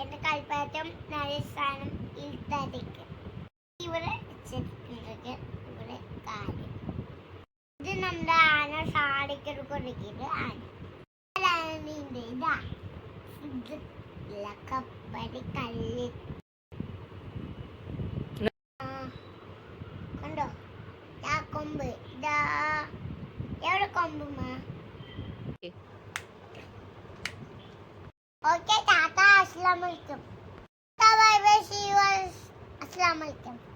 എന്റെ കൽപ്പാറ്റം നല്ല സ്ഥാനം ഇൽത്താതിക്ക് ഇവിടെ വെച്ചിട്ടുണ്ട് ഇവിടെ കാൽ. ഇത് നമ്മുടെ ആന സാടിക്കൊരു കൊടുക്കിയത് ആന. ആനീന്റെ ഇതാ. ഇത് കപ്പടി കല്ല്. കണ്ടോ? ആ കൊമ്പ്. ഇതാ. എവിടെ കൊമ്പുമ്മ? Okay. Assalamualaikum. Bye bye. See you guys. Assalamualaikum.